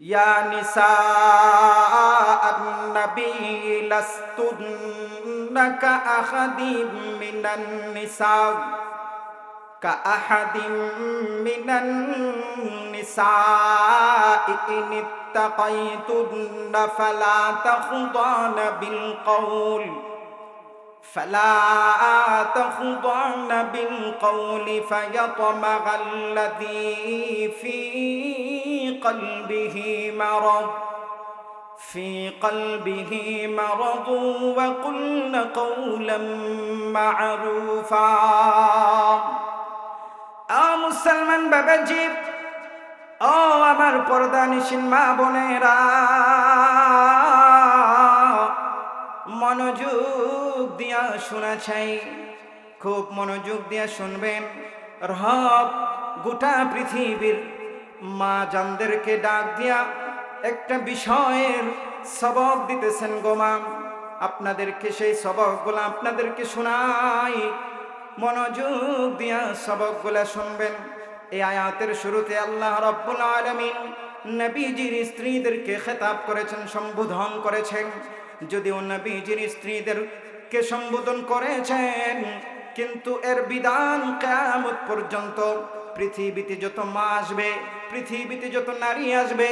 يا نساء النبي لستن كأحد من النساء كأحد من النساء إن اتقيتن فلا تخضعن بالقول. فلا تخضعن بالقول فيطمع الذي في قلبه مرض في قلبه مرض وقلن قولا معروفا আ মুসলমান বাবাজি ও আমার পর্দা নিশিন মা বোনেরা মনোযোগ দিয়া শোনা চাই খুব মনোযোগ দিয়া শুনবেন। রব গোটা পৃথিবীর মা জানদেরকে ডাক দিয়া একটা বিষয়ের সবক দিতেছেন গোমা আপনাদেরকে সেই সবকগুলো আপনাদেরকে শোনাই। মনোযোগ দিয়া সবকগুলা শুনবেন। এই আয়াতের শুরুতে আল্লাহ রব্বুল আলমিন নবীজির স্ত্রীদেরকে খেতাব করেছেন, সম্বোধন করেছেন। যদিও নবীজির স্ত্রীদেরকে সম্বোধন করেছেন। কিন্তু এর বিধান কেয়ামত পর্যন্ত পৃথিবীতে যত মা আসবে, পৃথিবীতে যত নারী আসবে,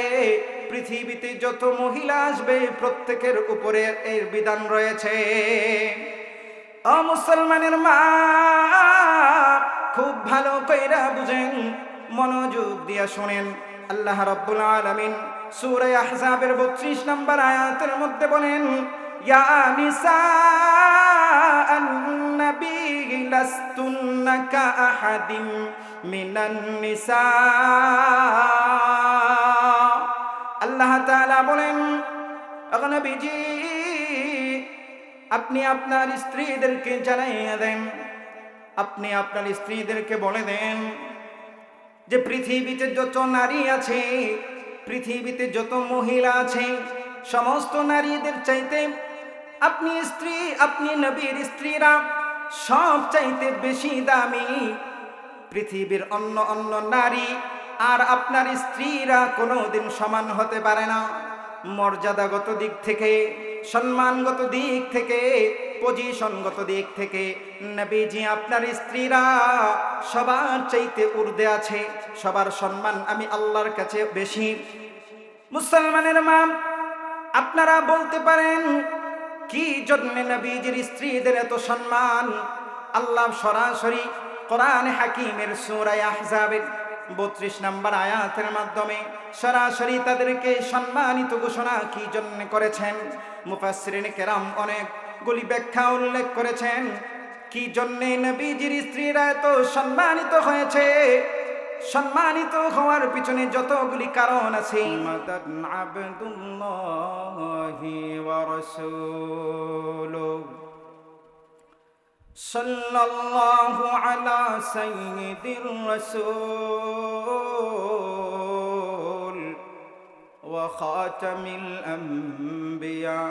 পৃথিবীতে যত মহিলা আসবে, প্রত্যেকের উপরে এর বিধান রয়েছে। মুসলমানের মা, খুব ভালো কইরা বুঝেন, মনোযোগ দিয়া শোনেন। আল্লাহ রব্বুল আলামিন সূরা আহজাবের 32 নম্বর আয়াতের মধ্যে বলেন, ইয়া নিসা النبي لستن كأحد من النساء আল্লাহ তাআলা বলেন নবীজি আপনি আপনার স্ত্রীদেরকে জানাইয়া দেন আপনি আপনার স্ত্রীদেরকে বলে দেন যে পৃথিবীতে যত নারী আছে পৃথিবীতে যত মহিলা আছে সমস্ত নারীদের চাইতে আপনি স্ত্রী, আপনি নবীর স্ত্রীরা সব চাইতে বেশি দামি। পৃথিবীর অন্য অন্য নারী আর আপনার স্ত্রীরা কোনোদিন সমান হতে পারে না। মর্যাদাগত দিক থেকে, সম্মানগত দিক থেকে, পজিশনগত দিক থেকে নবীজি আপনার স্ত্রীরা সবার চাইতে উর্দে আছে, সবার সম্মান আমি আল্লাহর কাছে বেশি। মুসলমানের মা, আপনারা বলতে পারেন কি জন্য নবীজির স্ত্রীদের এত সম্মান? আল্লাহ সরাসরি কোরআন হাকিমের সুরায় আহজাবের বত্রিশ নম্বর আয়াতের মাধ্যমে সরাসরি তাদেরকে সম্মানিত ঘোষণা কি জন্য করেছেন? মুফাসরিন কেরাম অনেকগুলি ব্যাখ্যা উল্লেখ করেছেন। কি জন্যে নবীজির স্ত্রীরা এত সম্মানিত হয়েছে? সম্মানিত হওয়ার পিছনে যতগুলি কারণ আছে। সাল্লাল্লাহু আলা সাইয়্যিদির রাসূল। ওয়া খাতামিল আমবিয়া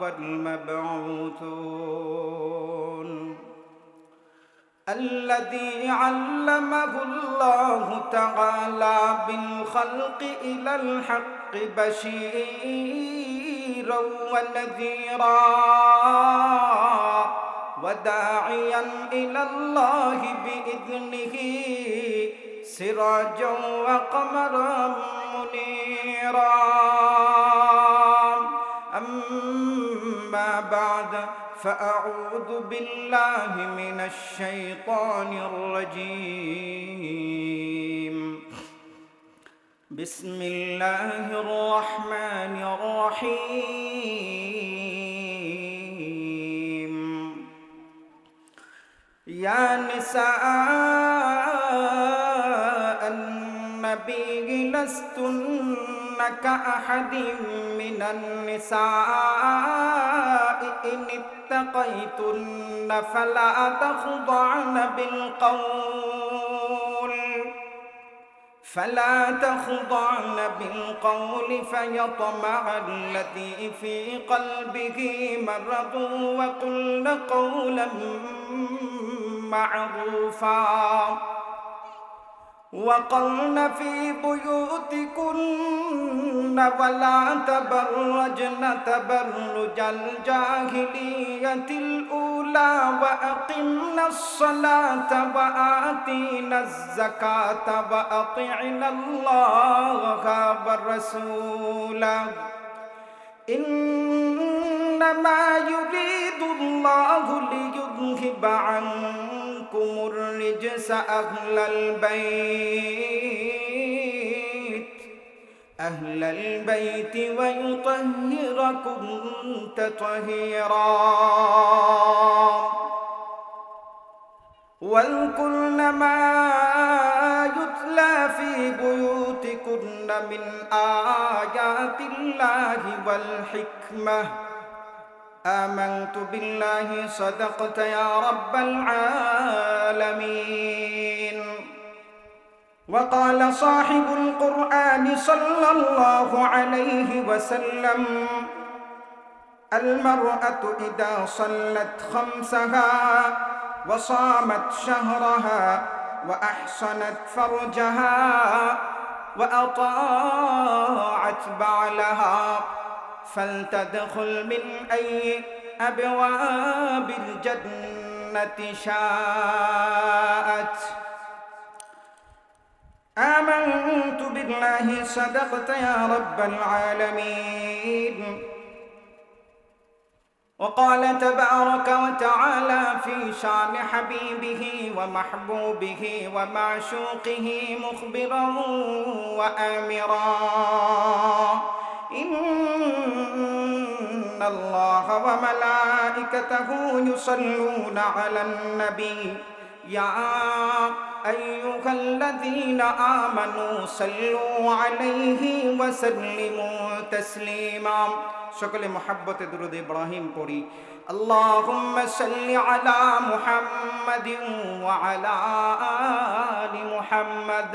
ওয়াল মাবউথুন। الذي علمه الله تعالى بالخلق إلى الحق بشيرا ونذيرا وداعيا إلى الله بإذنه سراجا وقمرا منيرا. أما بعد فأعوذ بالله من الشيطان الرجيم. بسم الله الرحمن الرحيم. يا نساء النبي لستن كأحد من النساء إن اتقيتن فلا تخضعن بالقول فلا تخضعن بالقول فيطمع الذي في قلبه مرض وقلن قولا معروفا وقرن في بيوتكن ولا تبرجن تبرج الجاهلية الأولى وأقمنا الصلاة وآتينا الزكاة وأطعنا الله والرسول. إنما يريد الله ليذهب عنكم الرجس أهل البيت. أهل البيت ويطهركم تطهيرا. واذكرن ما يتلى في بيوتكن من آيات الله والحكمة. آمنت بالله صدقت يا رب العالمين. وقال صاحب القرآن صلى الله عليه وسلم المرأة إذا صلت خمسها وصامت شهرها وأحصنت فرجها وأطاعت بعلها فلتدخل من أي أبواب الجنة شاءت. آمنت بالله صدقت يا رب العالمين. وقال تبارك وتعالى في شان حبيبه ومحبوبه ومعشوقه مخبرا وآمرا إن الله وملائكته يصلون على النبي يا أيها الذين آمنوا صلوا عليه وسلموا تسليما شكل محبة درود إبراهيم قري اللهم صل على محمد وعلى آل محمد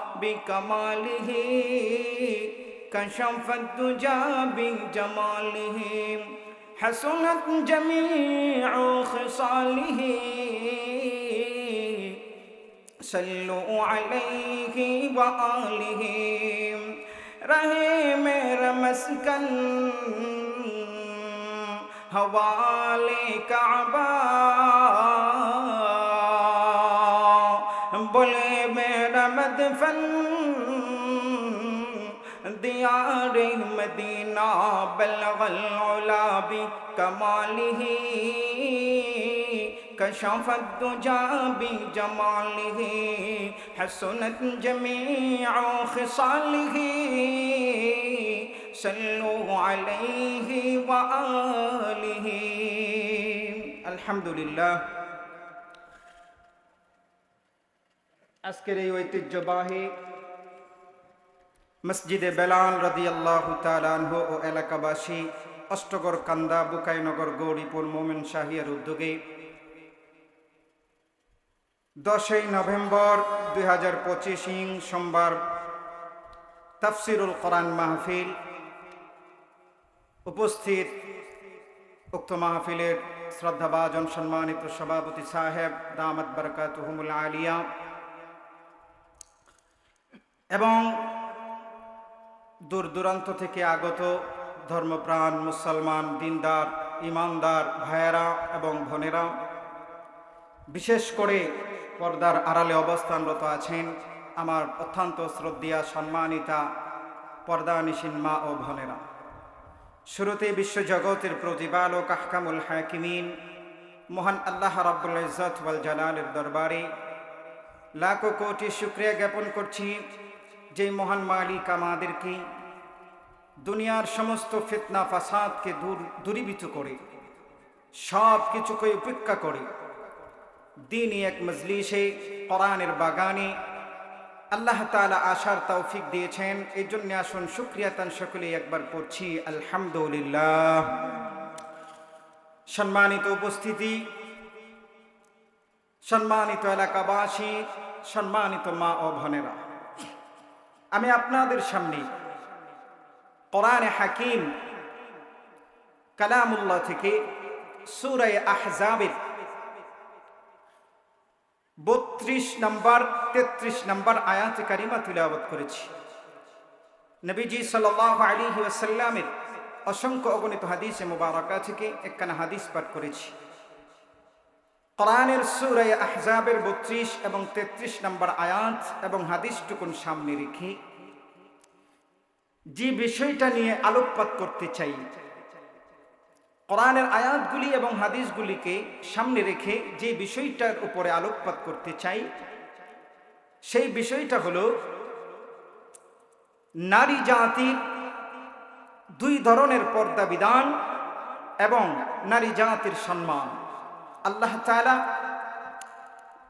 بكماله كشف الدجى بجماله. حسنت جميع خصاله. صلوا عليه وآله. رہے میرا مسکن حوالے مدفن دیار مدینہ بلغ العلا بکمالہ كشف الدجى بجماله حسنت جميع خصاله صلوا عليه وآله الحمد لله আজকের এই ঐতিহ্যবাহী মসজিদে বেলাল রদি আল্লাহ তালানহ ও এলাকাবাসী অষ্টগর কান্দা বুকাইনগর গৌরীপুর মোমেন শাহিয়ার উদ্যোগে দশই নভেম্বর দুই হাজার পঁচিশ ইং সোমবার তাফসিরুল কোরআন মাহফিল উপস্থিত উক্ত মাহফিলের শ্রদ্ধাভাজন সম্মানিত সভাপতি সাহেব দামত বরকাতুহমুল আলিয়া এবং দূর দূরান্ত থেকে আগত ধর্মপ্রাণ, মুসলমান, দিনদার, ইমানদার ভাইয়েরা এবং বোনেরা, বিশেষ করে পর্দার আড়ালে অবস্থানরত আছেন আমার অত্যন্ত শ্রদ্ধা সম্মানিতা পর্দানিসীন মা ও ভনেরা শুরুতে বিশ্বজগতের প্রতিপালক আহকামুল হাকিমিন, মহান আল্লাহ রাব্বুল ইজ্জত ওয়াল জালালের দরবারে লাখো কোটি শুক্রিয়া জ্ঞাপন করছি। যে মহান মালিক আমাদেরকে দুনিয়ার সমস্ত ফিতনা, ফাসাদকে দূর, দূরীভূত করে সব কিছুকে উপেক্ষা করে, দিনই এক মজলিসে, কোরআনের বাগানে আল্লাহ তালা আশার তৌফিক দিয়েছেন। এই জন্য আসুন শুক্রিয়া তান সকলে একবার পড়ছি, আলহামদুলিল্লাহ। সম্মানিত উপস্থিতি, সম্মানিত এলাকাবাসী, সম্মানিত মা ও ভনেরা আমি আপনাদের সামনে কোরআনে হাকিম কালামুল্লাহ থেকে সুরায় আহজাবের বত্রিশ নম্বর, তেত্রিশ নম্বর আয়াত কারিমা তুলাবত করেছি। নবীজি সাল্লাহ আলী ওয়াসাল্লামের অসংখ্য অগণিত হাদিসে মুবারকা থেকে একখানা হাদিস পাঠ করেছি। কোরআনের সুরায় আহজাবের বত্রিশ এবং তেত্রিশ নম্বর আয়াত এবং হাদিসটুকুন সামনে রেখে যে বিষয়টা নিয়ে আলোকপাত করতে চাই, কোরআনের আয়াতগুলি এবং হাদিসগুলিকে সামনে রেখে যে বিষয়টার উপরে আলোকপাত করতে চাই, সেই বিষয়টা হল নারী জাতির দুই ধরনের পর্দা বিধান এবং নারী জাতির সম্মান। আল্লাহ তালা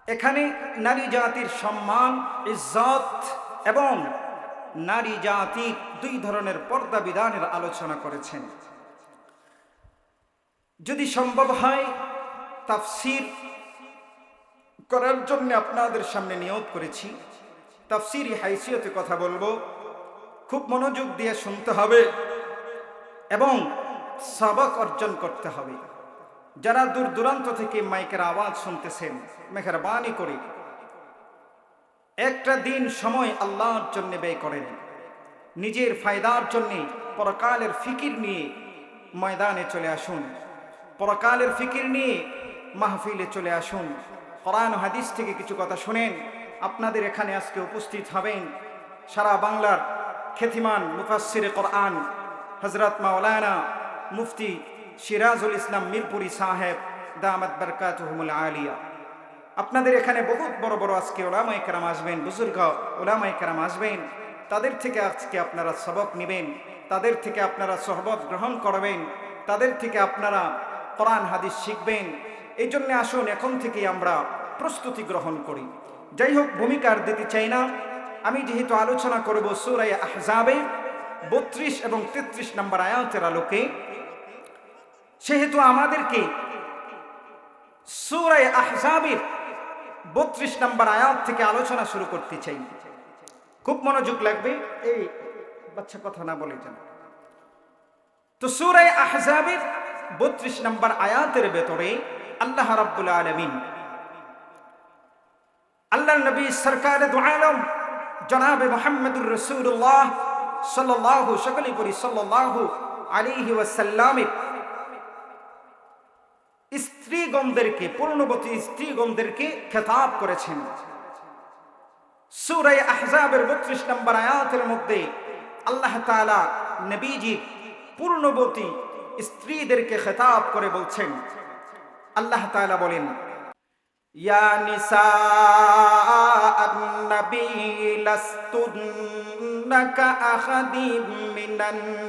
এখানে নারী জাতির সম্মান, ইজ্জত এবং নারী জাতি দুই ধরনের পর্দা বিধানের আলোচনা করেছেন। যদি সম্ভব হয়, তাফসির করার জন্য আপনাদের সামনে নিয়োগ করেছি। তাফসিরি হাইসিয়তে কথা বলব। খুব মনোযোগ দিয়ে শুনতে হবে এবং সবক অর্জন করতে হবে। যারা দূর দূরান্ত থেকে মাইকের আওয়াজ শুনতেছেন, মেহরবানি করে। একটা দিন সময় আল্লাহর জন্য ব্যয় করেন। নিজের ফায়দার জন্যে পরকালের ফিকির নিয়ে ময়দানে চলে আসুন। পরকালের ফিকির নিয়ে মাহফিলে চলে আসুন। কোরআন হাদিস থেকে কিছু কথা শুনেন। আপনাদের এখানে আজকে উপস্থিত হবেন সারা বাংলার খ্যাতিমান মুফাসিরে কোরআন হজরত মাওলানা মুফতি সিরাজুল ইসলাম মিরপুরি সাহেব, দামাত বরকাতহমুল আলিয়া। আপনাদের এখানে বহুত বড় বড় আজকে ওলামাই কেরাম আসবেন, বুজুর্গ ওলামাই কেরাম আসবেন। তাদের থেকে আজকে আপনারা সবক নেবেন, তাদের থেকে আপনারা সহবত গ্রহণ করবেন, তাদের থেকে আপনারা কোরআন, হাদিস শিখবেন। এই জন্যে আসুন, এখন থেকে আমরা প্রস্তুতি গ্রহণ করি। যাই হোক, ভূমিকার দিতে চাই না। আমি যেহেতু আলোচনা করব সুরাই আহজাবে, বত্রিশ এবং তেত্রিশ নম্বর আয়াতের আলোকে সেহেতু আমাদেরকে সুরাই আহজাবের বত্রিশ নম্বর আয়াত থেকে আলোচনা শুরু করতে চাই। খুব মনোযোগ লাগবে এই বাচ্চা কথা না বলে যান। তো সুরাই আহজাবের বত্রিশ নম্বর আয়াতের ভেতরে আল্লাহ রাব্বুল আলমিন আল্লাহ নবী সরকার আলম জনাবে মোহাম্মদুর রসুল্লাহ সাল্লাহ সকলে করি সাল্লাহ আলিহি ওয়াসাল্লামের স্ত্রীগণদেরকে, পূর্ণবতী স্ত্রীগণদেরকে খেতাব করেছেন। সুরাই আহজাবের বত্রিশ নম্বর আয়াতের মধ্যে আল্লাহ তালা নবীজি পূর্ণবতী স্ত্রীদেরকে খেতাব করে বলছেন। আল্লাহ তালা বলেন, ইয়া নিসা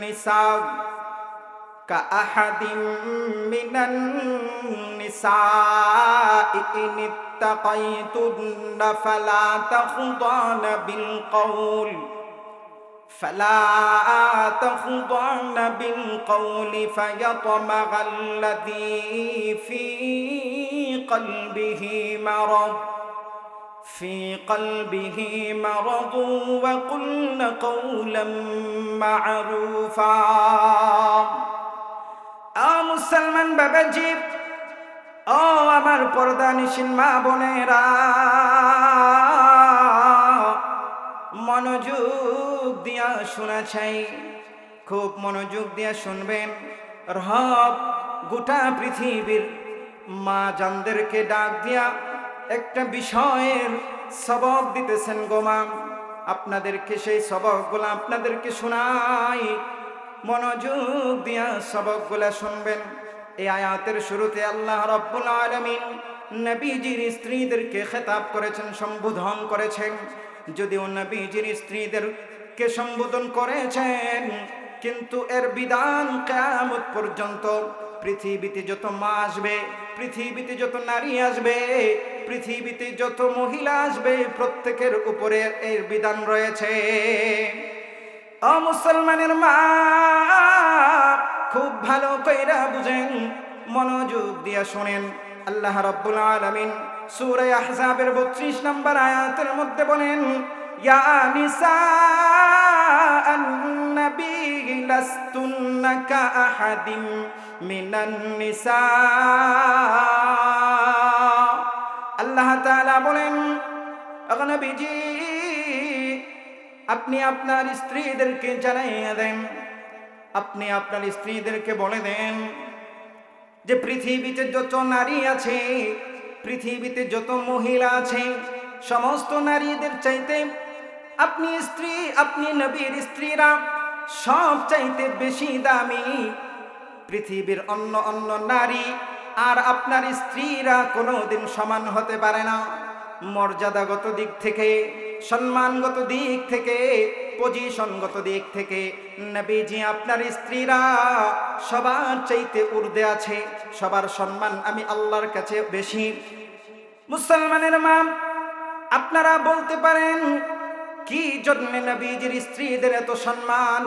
নিসা। كأحد من النساء إن اتقيتن فلا تخضعن بالقول فلا تخضعن بالقول فيطمع الذي في قلبه مرض في قلبه مرض وقلن قولا معروفا. আ মুসলমান বাবাজি, ও আমার পর্দা নিশিন মা বোনেরা, মনোযোগ দিয়া শোনা চাই, খুব মনোযোগ দিয়া শুনবেন। রব গোটা পৃথিবীর মা জানদেরকে ডাক দিয়া একটা বিষয়ের সবক দিতেছেন গোমা আপনাদেরকে সেই সবকগুলো আপনাদেরকে শোনাই। মনোযোগ দিয়া সবকগুলা শুনবেন। এই আয়াতের শুরুতে আল্লাহ রব্বুল আলমিন নবীজির স্ত্রীদেরকে খেতাব করেছেন, সম্বোধন করেছেন। যদিও নবীজির স্ত্রীদেরকে সম্বোধন করেছেন, কিন্তু এর বিধান কেয়ামত পর্যন্ত পৃথিবীতে যত মা আসবে, পৃথিবীতে যত নারী আসবে, পৃথিবীতে যত মহিলা আসবে, প্রত্যেকের উপরে এর বিধান রয়েছে। ও মুসলমানের মা খুব ভালো কইরা বুঝেন মনোযোগ দিয়া শোনেন আল্লাহ রাব্বুল আলামিন সূরা আহজাবের 32 নম্বর আয়াতের মধ্যে বলেন ইয়া নিসা النبي لستن كأحد من النساء আল্লাহ তাআলা বলেন নবীজি আপনি আপনার স্ত্রীদেরকে জানাইয়া দেন। আপনি আপনার স্ত্রীদেরকে বলে দেন যে পৃথিবীতে যত নারী আছে, পৃথিবীতে যত মহিলা আছে, সমস্ত নারীদের চাইতে আপনি স্ত্রী, আপনি নবীর স্ত্রীরা সব চাইতে বেশি দামি। পৃথিবীর অন্য অন্য নারী আর আপনার স্ত্রীরা কোনোদিন সমান হতে পারে না। মর্যাদাগত দিক থেকে সম্মানগত দিক থেকে পজিশনগত দিক থেকে, নবীজি আপনার স্ত্রীরা সবার চাইতে উর্দে আছে, সবার সম্মান আমি আল্লাহর কাছে বেশি। মুসলমানের মা, আপনারা বলতে পারেন, কি জন্য নবীজির স্ত্রীদের এত সম্মান?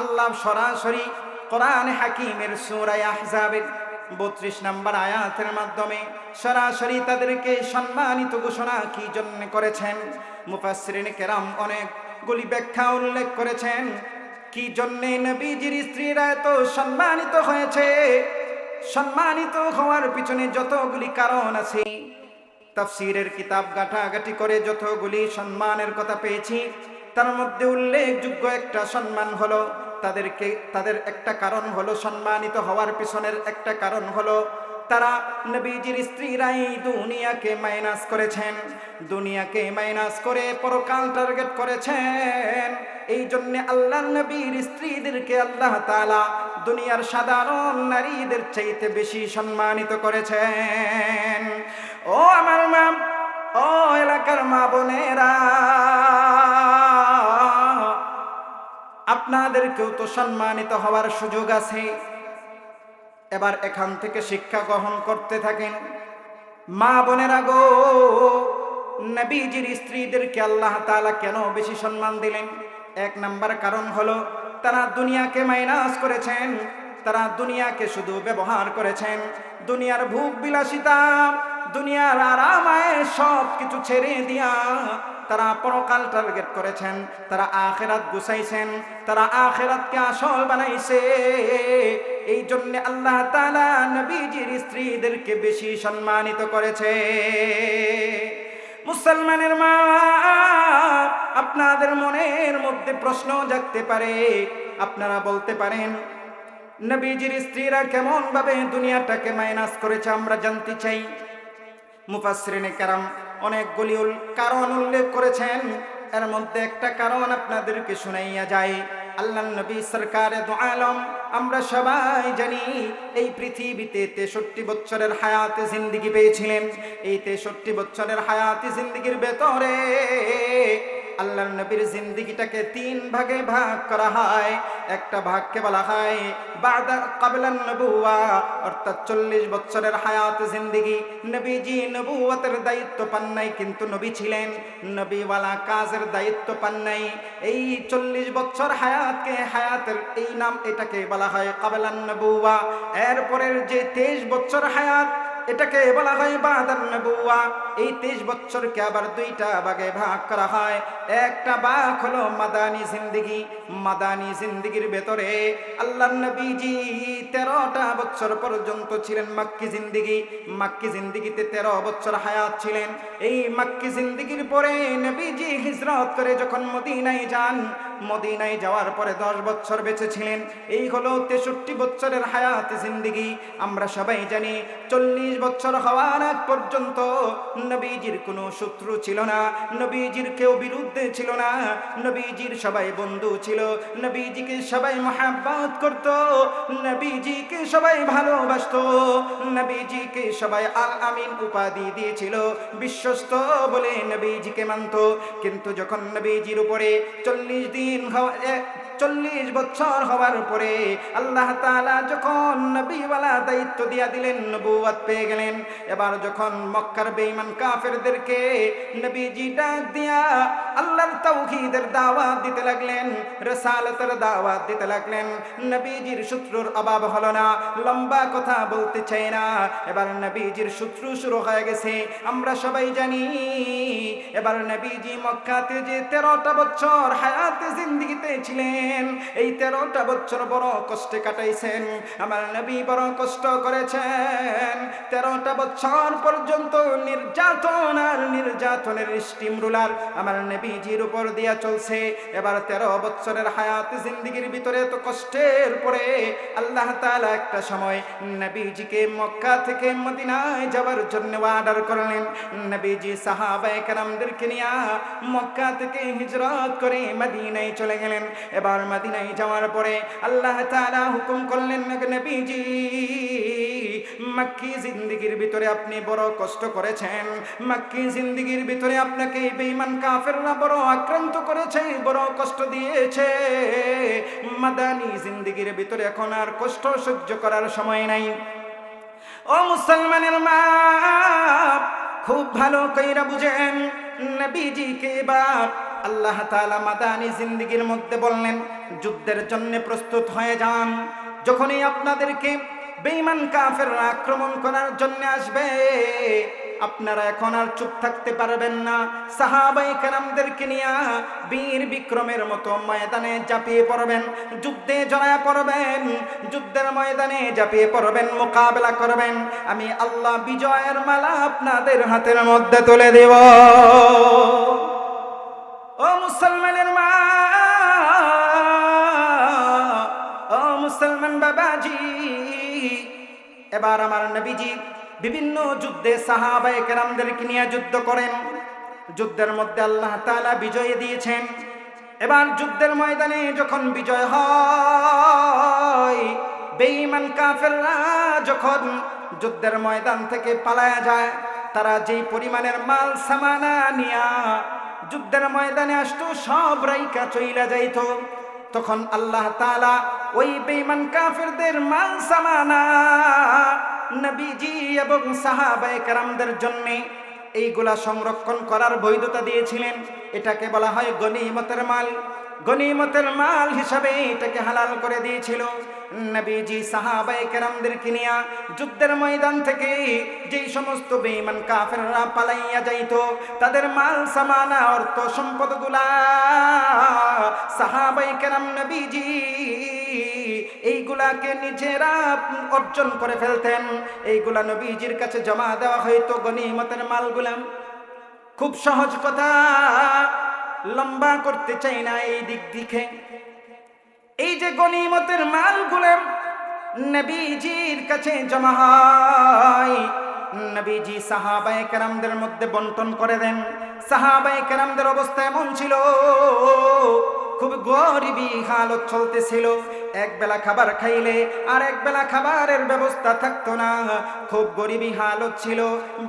আল্লাহ সরাসরি কোরআন হাকিমের সুরায় আহজাবের বত্রিশ নম্বর আয়াতের মাধ্যমে সরাসরি তাদেরকে সম্মানিত ঘোষণা কি জন্য করেছেন? মুফাসরিন কেরাম অনেকগুলি ব্যাখ্যা উল্লেখ করেছেন। কি জন্যে নবীজির স্ত্রীরা এত সম্মানিত হয়েছে? সম্মানিত হওয়ার পিছনে যতগুলি কারণ আছে, তাফসিরের কিতাব গাঁটাগাটি করে যতগুলি সম্মানের কথা পেয়েছি, তার মধ্যে উল্লেখযোগ্য একটা সম্মান হলো, তাদেরকে, তাদের একটা কারণ হলো সম্মানিত হওয়ার পিছনের একটা কারণ হলো তারা নবীজির স্ত্রীরাই দুনিয়াকে মাইনাস করেছেন। দুনিয়াকে মাইনাস করে পরকাল টার্গেট করেছেন। এই জন্য আল্লাহ নবীর স্ত্রীদেরকে আল্লাহ তালা দুনিয়ার সাধারণ নারীদের চাইতে বেশি সম্মানিত করেছেন। ও আমার মা, ও এলাকার মা বোনেরা, আপনাদেরকেও তো সম্মানিত হওয়ার সুযোগ আছে। এবার এখান থেকে শিক্ষা গ্রহণ করতে থাকেন। মা বোনেরা গো নবীজির স্ত্রীদেরকে আল্লাহ তালা কেন বেশি সম্মান দিলেন? এক নাম্বার কারণ হলো, তারা দুনিয়াকে মাইনাস করেছেন, তারা দুনিয়াকে শুধু ব্যবহার করেছেন। দুনিয়ার ভোগ বিলাসিতা দুনিয়ার আরামায় সব কিছু ছেড়ে দিয়া তারা পরকাল টার্গেট করেছেন, তারা আখেরাত গুছাইছেন, তারা আখেরাতকে আসল বানাইছে। এই জন্য আল্লাহ তাআলা নবীজির স্ত্রীদেরকে বেশি সম্মানিত করেছে। মুসলমানের মা, আপনাদের মনের মধ্যে প্রশ্ন জাগতে পারে, আপনারা বলতে পারেন, নবীজির স্ত্রীরা কেমন ভাবে দুনিয়াটাকে মাইনাস করেছে আমরা জানতে চাই। মুফাসরিনে কারাম অনেকগুলি কারণ উল্লেখ করেছেন, এর মধ্যে একটা কারণ আপনাদেরকে শুনাইয়া যায়। আল্লাহ নবী সরকার আলম, আমরা সবাই জানি এই পৃথিবীতে তেষট্টি বছরের হায়াতে জিন্দিগি পেয়েছিলেন। এই তেষট্টি বছরের হায়াতে জিন্দিগির ভেতরে আল্লাহ নবীর জিন্দিগিটাকে তিন ভাগে ভাগ করা হয়। একটা ভাগকে বলা হয় বাদা কাবলান নবুয়া, অর্থাৎ চল্লিশ বছরের হায়াত জিন্দিগি। নবীজি নবুয়াতের দায়িত্ব পান নাই, কিন্তু নবী ছিলেন নবীওয়ালা কাজের দায়িত্ব পান নাই। এই চল্লিশ বছর হায়াতকে, হায়াতের এই নাম এটাকে বলা হয় কাবলান নবুয়া। এরপরের যে তেইশ বছর হায়াত এটাকে বলা হয় বাদান নবুয়া। এই তেইশ বছরকে আবার দুইটা ভাগে ভাগ করা হয়। একটা ভাগ হলো মাদানি জিন্দিগি। মাদানি জিন্দিগির ভেতরে আল্লাহ নবীজি তেরোটা বছর পর্যন্ত ছিলেন মাক্কি জিন্দিগি। মাক্কি জিন্দিগিতে তেরো বছর হায়াত ছিলেন। এই মাক্কি জিন্দিগির পরে নবীজি হিজরত করে যখন মদিনায় যান মদিনায় যাওয়ার পরে দশ বছর বেঁচে ছিলেন। এই হলো তেষট্টি বছরের হায়াত জিন্দিগি। আমরা সবাই জানি, চল্লিশ বছর হওয়ার আগ পর্যন্ত নবীজির কোনো শত্রু ছিল না, নবীজির কেউ বিরুদ্ধে ছিল না, নবীজির সবাই বন্ধু ছিল, নবীজিকে সবাই মহাব্বত করত, নবীজিকে সবাই ভালোবাসতো, নবীজিকে সবাই আল আমিন উপাধি দিয়েছিল, বিশ্বস্ত বলে নবীজিকে মানত। কিন্তু যখন নবীজির উপরে চল্লিশ দিন হওয়া এ- চল্লিশ বছর হওয়ার পরে আল্লাহ তাআলা যখন নবীওয়ালা দায়িত্ব দিয়া দিলেন নবুয়াত পেয়ে গেলেন। এবার যখন মক্কার বেঈমান কাফেরদেরকে নবীজি ডাক দিয়া আল্লাহর তাওহীদের দাওয়াত দিতে লাগলেন, রিসালাতের দাওয়াত দিতে লাগলেন, নবীজির শত্রুর অভাব হলো না, লম্বা কথা বলতে চাই না। এবার নবীজির শত্রু শুরু হয়ে গেছে, আমরা সবাই জানি, এবার নবীজি মক্কাতে যে তেরোটা বছর হায়াতে জিন্দিগিতে ছিলেন এই তেরোটা বছর বড় কষ্টে কাটাইছেন। আমার নবী বড় কষ্ট করেছেন। তেরোটা বছর পর্যন্ত নির্যাতন আর নির্যাতনের স্টিম রুলার আমার নবীজির উপর দিয়া চলছে। এবার তেরো বছরের হায়াত জিন্দিগির ভিতরে তো কষ্টের পরে আল্লাহ তাআলা একটা সময় নবীজিকে মক্কা থেকে মদিনায় যাওয়ার জন্য অর্ডার করলেন। নবীজি সাহাবায়ে কেরামদেরকে নিয়ে মক্কা থেকে হিজরত করে মদিনায় চলে গেলেন। এবার মদিনায় যাওয়ার পরে আল্লাহ তাআলা হুকুম করলেন নবীজি, মাক্কি জিন্দিগির ভিতরে আপনি বড় কষ্ট করেছেন। মাক্কি জিন্দিগির ভিতরে আপনাকে এই বেঈমান কাফেররা বড় আক্রান্ত করেছে, বড় কষ্ট দিয়েছে। মাদানি জিন্দিগির ভিতরে এখন আর কষ্ট সহ্য করার সময় নাই। ও মুসলমানের মা, খুব ভালো কইরা বুঝেন, নবীজিকে এবার আল্লাহ তাআলা মাদানি জিন্দিগির মধ্যে বললেন, যুদ্ধের জন্য প্রস্তুত হয়ে যান। যখনই আপনাদেরকে বেঈমান কাফেররা আক্রমণ করার জন্য আসবে, আপনারা এখন আর চুপ থাকতে পারবেন না। সাহাবাই কেরামদেরকে নিয়ে বীর বিক্রমের মতো ময়দানে ঝাঁপিয়ে পড়বেন, যুদ্ধে জড়ায় পড়বেন, যুদ্ধের ময়দানে ঝাঁপিয়ে পড়বেন, মোকাবেলা করবেন। আমি আল্লাহ বিজয়ের মালা আপনাদের হাতের মধ্যে তুলে দেব। ও মুসলমানের মা, ও মুসলমান বাবাজি, এবার আমার নবীজি বিভিন্ন যুদ্ধে সাহাবায়ে কেরামদেরকে নিয়ে যুদ্ধ করেন। যুদ্ধের মধ্যে আল্লাহ তাআলা বিজয় দিয়েছেন। এবার যুদ্ধের ময়দানে যখন বিজয় হয়, বেঈমান কাফেররা যখন যুদ্ধের ময়দান থেকে পালায়া যায়, তারা যেই পরিমাণের মাল সামানা নিয়া যুদ্ধের ময়দানে আসতো, সব রাইকা চইলা যাইত। তখন আল্লাহ তালা ওই বেঈমান কাফেরদের মাল সামানা, নবীজি এবং সাহাবায়ে কারামদের জন্যে এইগুলা সংরক্ষণ করার বৈধতা দিয়েছিলেন। এটাকে বলা হয় গনিমতের মাল। গনিমতের মাল হিসাবে এটাকে হালাল করে দিয়েছিল। নবীজি সাহাবায়ে কেরামদেরকে নিয়ে যুদ্ধের ময়দান থেকে যেই সমস্ত বেঈমান কাফেররা পালাইয়া যাইত, তাদের মাল, সামানা, অর্থ, সম্পদগুলা সাহাবায়ে কেরাম নবীজি এইগুলাকে নিজেরা অর্জন করে ফেলতেন। এইগুলা নবীজির কাছে জমা দেওয়া হয়তো গনিমতের মালগুলাম খুব সহজ কথা। লম্বা করতে চাই না এই দিক দিকে। এই যে গনিমতের মালগুলো নবীজির কাছে জমা হয়, নবীজি সাহাবায়ে কেরামদের মধ্যে বন্টন করে দেন। সাহাবায়ে কেরামদের অবস্থা এমন ছিল, খুব গরিবী হালত চলতেছিল। এক বেলা খাবার খাইলে আর এক বেলা খাবারের ব্যবস্থা থাকতো না। খুব গরিবী হালত ছিল,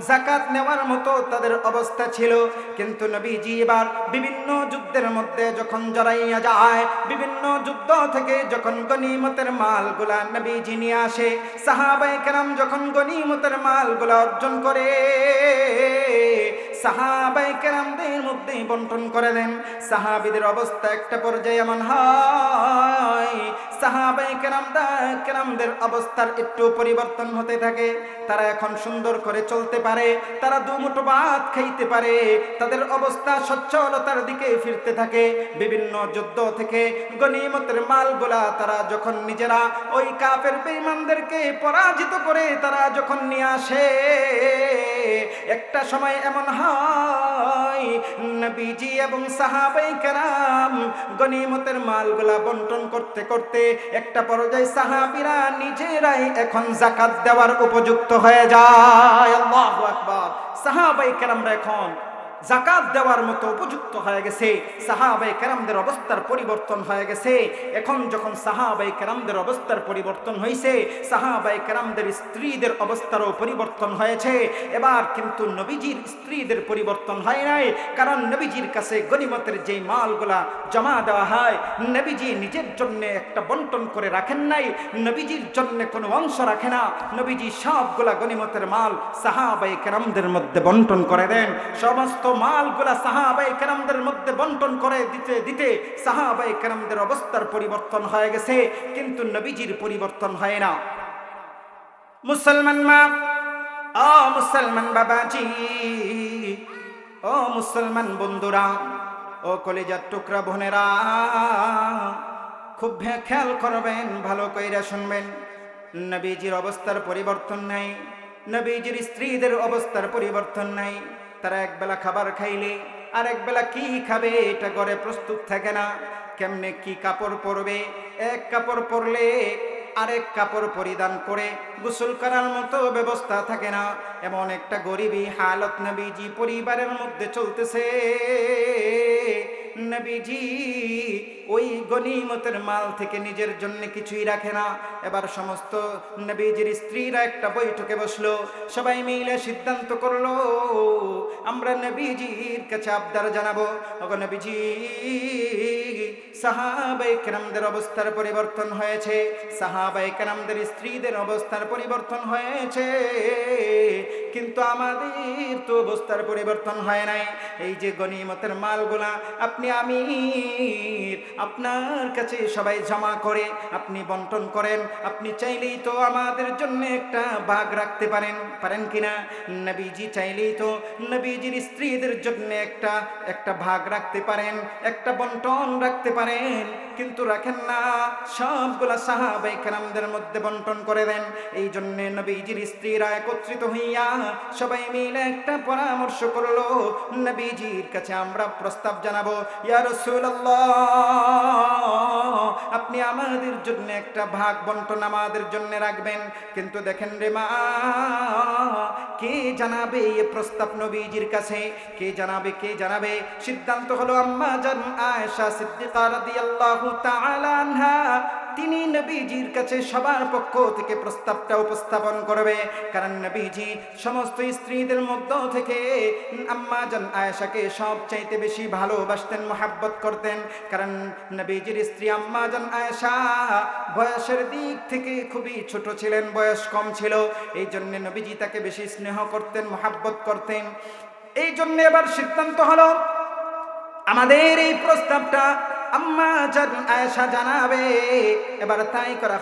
জাকাত নেওয়ার মতো তাদের অবস্থা ছিল। কিন্তু নবীজি এবার বিভিন্ন যুদ্ধের মধ্যে যখন জড়াইয়া যায়, বিভিন্ন যুদ্ধ থেকে যখন গনিমতের মালগুলা নবীজি নিয়ে আসে সাহাবাই কেরাম যখন গনিমতের মালগুলা অর্জন করে সাহাবাই কেরামদের মধ্যেই বন্টন করে দেন সাহাবিদের অবস্থা একটা পর্যায়ে এমন হয় সাহাবাই কেরামদা, কেরামদের অবস্থার একটু পরিবর্তন হতে থাকে। তারা এখন সুন্দর করে চলতে পারে, তারা দুমুঠো ভাত খাইতে পারে, তাদের অবস্থা সচ্ছলতার দিকে ফিরতে থাকে। বিভিন্ন যুদ্ধ থেকে গনিমতের মালগুলা তারা যখন নিজেরা ওই কাপের বেঈমানদেরকে পরাজিত করে তারা যখন নিয়ে আসে, একটা সময় এমন হয় নবীজি এবং সাহাবাই কারাম গনিমতের মালগুলা বন্টন করতে করতে একটা পর্যায়ে সাহাবিরা নিজেরাই এখন জাকাত দেওয়ার উপযুক্ত হয়ে যায়। আল্লাহু আকবার। সাহাবাই কারামরা এখন জাকাত দেওয়ার মতো উপযুক্ত হয়ে গেছে। সাহাবাই কেরামদের অবস্থার পরিবর্তন হয়ে গেছে। এখন যখন সাহাবাই কেরামদের অবস্থার পরিবর্তন হয়েছে সাহাবাই কেরামদের স্ত্রীদের অবস্থারও পরিবর্তন হয়েছে। এবার কিন্তু নবীজির স্ত্রীদের পরিবর্তন হয় নাই, কারণ নবীজির কাছে গনিমতের যেই মালগুলা জমা দেওয়া হয়, নবীজি নিজের জন্য একটা বন্টন করে রাখেন নাই, নবীজির জন্য কোনো অংশ রাখে না। নবীজি সবগুলা গনিমতের মাল সাহাবাই কেরামদের মধ্যে বন্টন করে দেন। সমস্ত মালগুলা সাহাবাই কেরামদের মধ্যে বন্টন করে দিতে দিতে সাহাবাই কেরামদের অবস্থার পরিবর্তন হয়ে গেছে, কিন্তু নবীজির পরিবর্তন হয় না। মুসলমান মা, ও মুসলমান বাবাজি, ও মুসলমান বন্ধুরা, ও কলিজার টুকরা বোনেরা, খুব খেয়াল করবেন, ভালো কইরা শুনবেন, নবীজির অবস্থার পরিবর্তন নাই, নবীজির স্ত্রীদের অবস্থার পরিবর্তন নাই তারা একবেলা খাবার খাইলে, আর একবেলা কি খাবে এটা ঘরে প্রস্তুত থাকে না। কেমনে কি কাপড় পরবে? এক কাপড় পরলে আরেক কাপড় পরিধান করে গোসল করার মতো ব্যবস্থা থাকে না। এমন একটা গরিবী হালত নবীজি পরিবারের মধ্যে চলতেছে। নবীজি, ওই গনিমতের মাল থেকে নিজের জন্য কিছুই রাখে না। এবার সমস্ত নবীজির স্ত্রীরা একটা বৈঠকে বসল, সবাই মিলে সিদ্ধান্ত করল, আমরা নবীজির কাছে আবদার জানাব। ওগো নবীজি সাহাবাই কেরামদের অবস্থার পরিবর্তন হয়েছে সাহাবাই কেরামদের স্ত্রীদের অবস্থার পরিবর্তন হয়েছে। কিন্তু আমাদের তো অবস্থার পরিবর্তন হয় নাই। এই যে গনিমতের মালগুলা, আপনি আমি আপনার কাছে সবাই জমা করে, আপনি বন্টন করেন, আপনি চাইলেই তো আমাদের জন্য একটা ভাগ রাখতে পারেন। পারেন কিনা নবীজি চাইলেই তো নবীজির স্ত্রীদের জন্য একটা একটা ভাগ রাখতে পারেন, একটা বন্টন রাখতে পারেন। কিন্তু রাখেন না, সবগুলা সাহাবাই কেরামদের মধ্যে বন্টন করে দেন। এই জন্যে নবীজির স্ত্রীরা একত্রিত হইয়া সবাই মিলে একটা পরামর্শ করল, নবীজির কাছে আমরা প্রস্তাব জানাব আপনি আমাদের জন্য একটা ভাগ বন্টন আমাদের জন্য রাখবেন। কিন্তু দেখেন রে মা, কে জানাবে এই প্রস্তাব নবীজির কাছে? কে জানাবে কে জানাবে? সিদ্ধান্ত হলো আম্মা জান আয়েশা সিদ্দিকা রাদিয়াল্লাহু তাআলা আনহা। তিনি নবীজির কাছে সবার পক্ষ থেকে প্রস্তাবটা উপস্থাপন করবে। কারণ নবীজি সমস্ত স্ত্রীদের মধ্য থেকে আম্মা জান আয়েশাকে সব চাইতে বেশি ভালোবাসতেন, মহাব্বত করতেন। কারণ নবীজির স্ত্রী আম্মা জান আয়েশা বয়সের দিক থেকে খুবই ছোট ছিলেন, বয়স কম ছিল। এই জন্য নবীজি তাকে বেশি স্নেহ করতেন, মহাব্বত করতেন। এই জন্য এবার সিদ্ধান্ত হলো, আমাদের এই প্রস্তাবটা আম্মা জান আয়েশা জানাবে। এবার তাই করা